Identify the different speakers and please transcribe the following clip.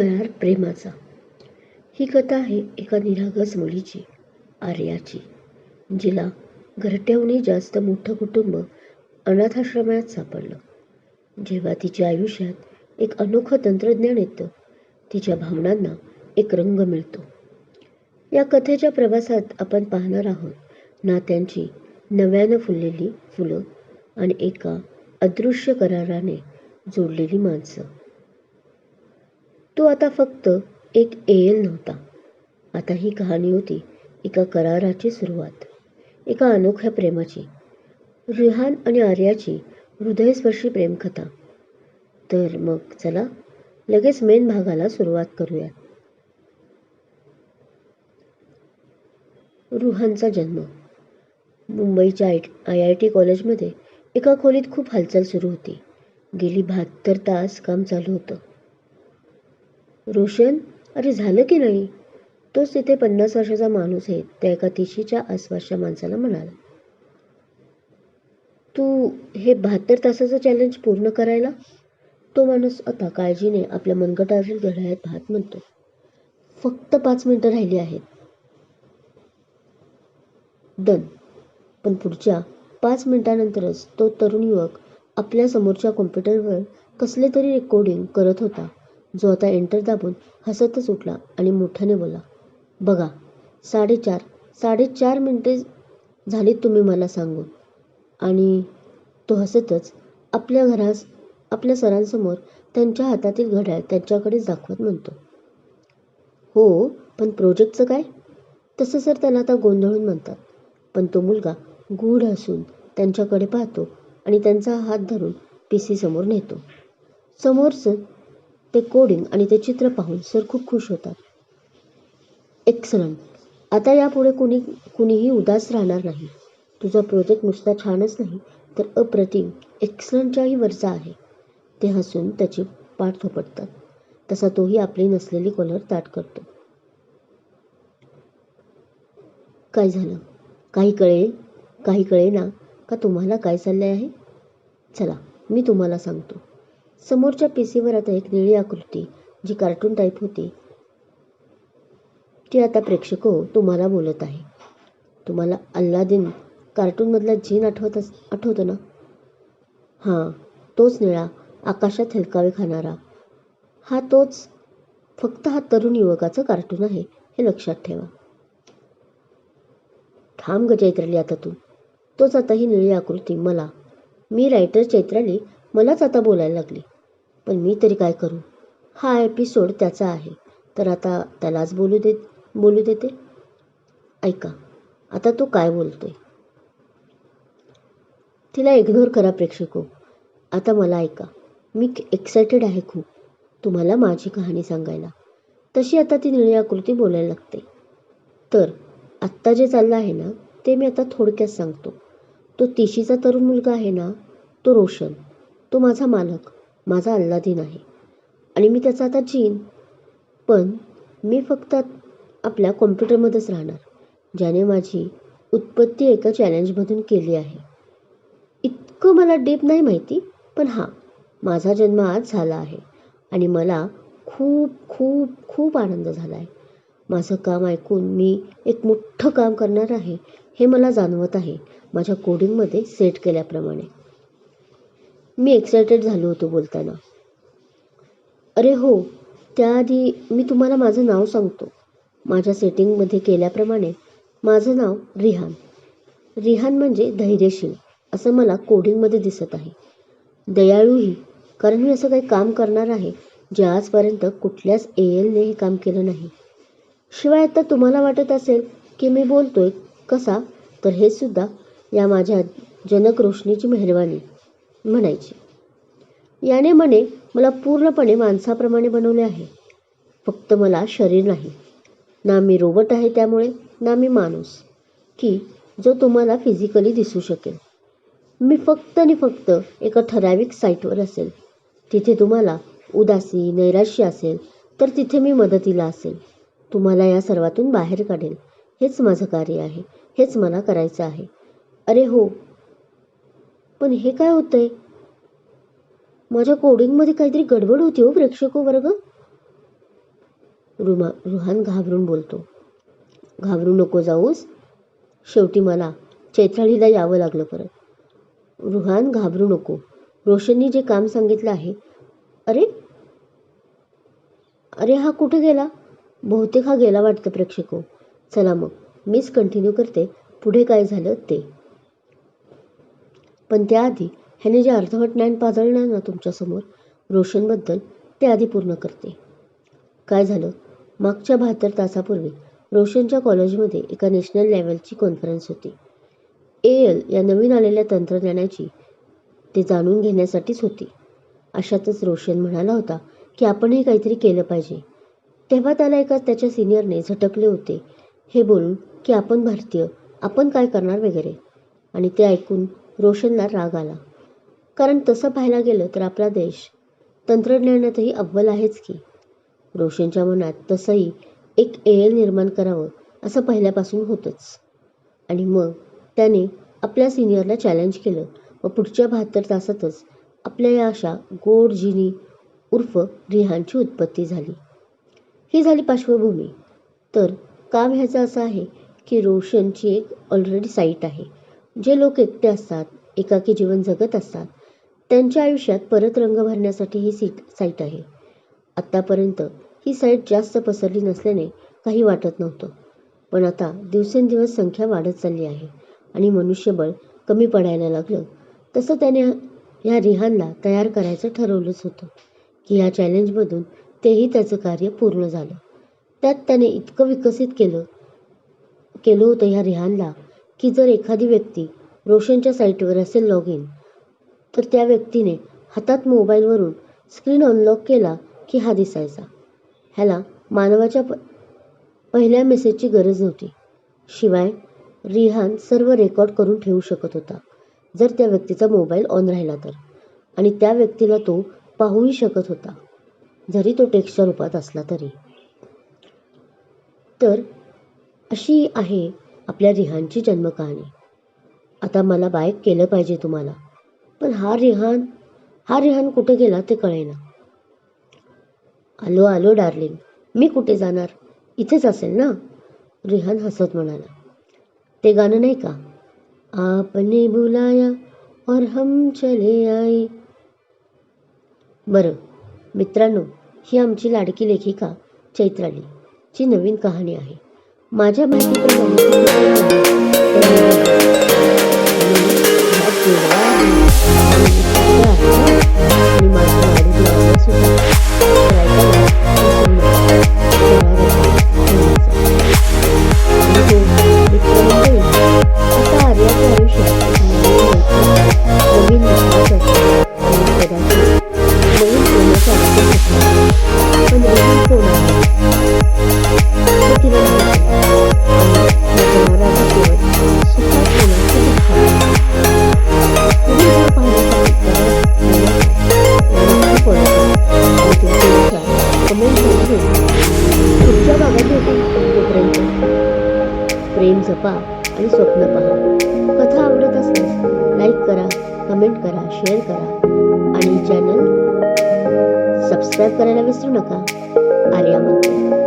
Speaker 1: करार प्रेमाचा. ही कथा आहे एका निरागस मुलीची आर्याची जिला घरट्याहूनही जास्त मोठं कुटुंब अनाथाश्रमात सापडलं. जेव्हा तिच्या आयुष्यात एक अनोखं तंत्रज्ञान येतं तिच्या भावनांना एक रंग मिळतो. या कथेच्या प्रवासात आपण पाहणार आहोत नात्यांची नव्यानं फुललेली फुलं आणि एका अदृश्य कराराने जोडलेली माणसं. तो आता फक्त एक एल नव्हता. आता ही कहाणी होती एका कराराची सुरुवात. एका अनोख्या प्रेमाची. रिहान आणि आर्याची हृदयस्पर्शी प्रेमकथा. तर मग चला लगेच मेन भागाला सुरुवात करूयात रुहानचा जन्म. मुंबईच्या आय आय आय टी कॉलेजमध्ये एका खोलीत खूप हालचाल सुरू होती. गेली बहात्तर तास काम चालू होतं. रोशन अरे झालं की नाही? तोच तिथे पन्नास वर्षाचा माणूस आहे. त्या एका तिशीच्या आसपासच्या माणसाला म्हणाला. तू हे बहात्तर तासाचं चॅलेंज पूर्ण करायला? तो माणूस आता काळजीने आपल्या मनगटावरील घड्याळ्यात पाहत म्हणतो. फक्त पाच मिनिटं राहिली आहेत. डन. पण पुढच्या पाच मिनिटानंतरच तो तरुण युवक आपल्या समोरच्या कॉम्प्युटरवर कसले तरी रेकॉर्डिंग करत होता. जो आता एंटर दाबून हसतच उठला आणि मोठ्याने बोला बघा साडेचार साडेचार मिनिटे झाली तुम्ही मला सांगून. आणि तो हसतच आपल्या घरास आपल्या सरांसमोर त्यांच्या हातातील घड्याळ त्यांच्याकडेच दाखवत म्हणतो. हो पण प्रोजेक्टचं काय? तसं सर त्याला आता गोंधळून म्हणतात. पण तो मुलगा गूढ असून त्यांच्याकडे पाहतो आणि त्यांचा हात धरून पी सीसमोर नेतो. समोरचं ते कोडिंग आणि ते चित्र पाहून सर खूप खुश होतात. एक्सलंट आता यापुढे कुणी कुणीही उदास राहणार नाही. तुझा प्रोजेक्ट नुसता छानच नाही तर अप्रतिम एक्सलंटच्याही वरचा आहे. ते हसून त्याची पाठ थोपटतात. तसा तोही आपली नसलेली कॉलर ताट करतो. काय झालं? काही कळे काही कळे ना का तुम्हाला काय चालले आहे? चला मी तुम्हाला सांगतो. समोरच्या पीसीवर आता एक निळी आकृती जी कार्टून टाईप होती. ती आता प्रेक्षक हो तुम्हाला बोलत आहे. तुम्हाला अल्लादीन कार्टूनमधला झीन आठवत अस आठवतो ना? हां तोच निळा आकाशात हेलकावे खाणारा. हा तोच फक्त हा तरुण युवकाचं कार्टून आहे हे लक्षात ठेवा. थांब ग चैत्राली आता तू तोच आता ही निळी आकृती मला. मी रायटर चैत्राली मलाच आता बोलायला लागली. पण मी तरी काय करू? हा एपिसोड त्याचा आहे. तर आता त्यालाच बोलू देत बोलू देते? ऐका आता तो काय बोलतोय? तिला इग्नोर करा प्रेक्षको. आता मला ऐका मी एक्सायटेड आहे खूप. तुम्हाला माझी कहाणी सांगायला. तशी आता ती निळी आकृती बोलायला लागते. तर आत्ता जे चाललं आहे ना ते मी आता थोडक्यात सांगतो. तो तिशीचा तरुण मुलगा आहे ना तो रोशन. तो माझा मालक. माझा अल्लादीन आहे. आणि मी त्याचा आता जीन. पण मी फक्त आपल्या कॉम्प्युटरमध्येच राहणार ज्याने माझी उत्पत्ती एका चॅलेंजमधून केली आहे. इतकं मला डीप नाही माहिती पण हां माझा जन्म आज झाला आहे. आणि मला खूप खूप खूप आनंद झाला आहे माझं काम ऐकून मी एक मोठं काम करणार आहे हे मला जाणवत आहे माझ्या कोडिंगमध्ये सेट केल्याप्रमाणे. मी एक्सायटेड झालो होतो बोलताना. अरे हो त्याआधी मी तुम्हाला माझं नाव सांगतो. माझ्या सेटिंगमध्ये केल्याप्रमाणे माझं नाव रिहान. रिहान म्हणजे धैर्यशील असं मला कोडिंगमध्ये दिसत आहे. दयाळूही कारण मी असं काही काम करणार आहे जे आजपर्यंत कुठल्याच ए एलने हे काम केलं नाही. शिवाय आता तुम्हाला वाटत असेल की मी बोलतोय कसा तर हे सुद्धा या माझ्या जनक रोशनीची मेहरबानी म्हणायची. याने म्हणे मला पूर्णपणे माणसाप्रमाणे बनवले आहे. फक्त मला शरीर नाही. ना मी रोबोट आहे त्यामुळे ना मी माणूस की जो तुम्हाला फिजिकली दिसू शकेल. मी फक्त आणि फक्त एका ठराविक साईटवर असेल. तिथे तुम्हाला उदासी नैराश्य असेल तर तिथे मी मदतीला असेल. तुम्हाला या सर्वातून बाहेर काढेल. हेच माझं कार्य आहे. हेच मला करायचं आहे. अरे हो पण हे काय होतंय? माझ्या कोडिंगमध्ये काहीतरी गडबड होती हो प्रेक्षको वर्ग रुमा रुहान घाबरून बोलतो. घाबरू नको जाऊस. शेवटी मला चैत्रालीला यावं लागलं परत. रुहान घाबरू नको. रोशननी जे काम सांगितलं आहे अरे? अरे हा कुठे गेला? बहुतेक हा गेला वाटतं प्रेक्षको. चला मग मीच कंटिन्यू करते. पुढे काय झालं ते. पण त्याआधी ह्याने जे अर्धवट ज्ञान पाजळणार ना तुमच्यासमोर रोशनबद्दल ते आधी पूर्ण करते. काय झालं? मागच्या बहात्तर तासापूर्वी रोशनच्या कॉलेजमध्ये एका नॅशनल लेवलची कॉन्फरन्स होती. ए एल या नवीन आलेल्या तंत्रज्ञानाची ते जाणून घेण्यासाठीच होती. अशातच रोशन म्हणाला होता की आपणही काहीतरी केलं पाहिजे. तेव्हा त्याला एका त्याच्या सिनियरने झटकले होते. हे बोलून की आपण भारतीय आपण काय करणार वगैरे? आणि ते ऐकून रोशनला राग आला. कारण तसं पाहायला गेलं तर आपला देश तंत्रज्ञानातही अव्वल आहेच की. रोशनच्या मनात तसंही एक ए एल निर्माण करावं असं पहिल्यापासून होतंच. आणि मग त्याने आपल्या सिनियरला चॅलेंज केलं व पुढच्या बहात्तर तासातच आपल्या या अशा गोड जिनी उर्फ रिहानची उत्पत्ती झाली. ही झाली पार्श्वभूमी. तर काम ह्याचं असं आहे की रोशनची एक ऑलरेडी साईट आहे. जे लोक एकटे असतात एकाकी जीवन जगत असतात त्यांच्या आयुष्यात परत रंग भरण्यासाठी ही सीट साईट आहे. आत्तापर्यंत ही साईट जास्त पसरली नसल्याने काही वाटत नव्हतं. पण आता दिवसेंदिवस संख्या वाढत चालली आहे आणि मनुष्यबळ कमी पडायला लागलं. तसं त्याने ह्या रिहानला तयार करायचं ठरवलंच होतं की ह्या चॅलेंजमधून तेही त्याचं कार्य पूर्ण झालं. त्यात त्याने इतकं विकसित केलं केलं होतं ह्या रिहानला की जर एखादी व्यक्ती रोशनच्या साईटवर असेल लॉग इन तर त्या व्यक्तीने हातात मोबाईलवरून स्क्रीन अनलॉक केला की हा दिसायचा. ह्याला मानवाच्या प पहिल्या मेसेजची गरज नव्हती. शिवाय रिहान सर्व रेकॉर्ड करून ठेवू शकत होता जर त्या व्यक्तीचा मोबाईल ऑन राहिला तर. आणि त्या व्यक्तीला तो पाहूही शकत होता जरी तो टेक्स्टच्या रूपात असला तरी. तर अशी आहे आपल्या रिहानची जन्मकहाणी. आता मला बायक केलं पाहिजे तुम्हाला. पण हा रिहान हा रिहान कुठे गेला ते कळेना. आलो आलो डार्लिंग. मी कुठे जाणार? इथेच असेल ना? रिहान हसत म्हणाला. ते गाणं नाही का? आपने बुलाया और हम चले आए. बरं मित्रांनो ही आमची लाडकी लेखिका चैत्राली ची नवीन कहाणी आहे. माझ्या माहितीप्रमाणे पुढच्या भागात भेटू तोपर्यंत प्रेम जपा आणि स्वप्न पहा. कथा आवडत असल्यास लाईक करा कमेंट करा शेअर करा. आणि चॅनल सबस्क्राईब करायला विसरू नका. आर्या म्हणते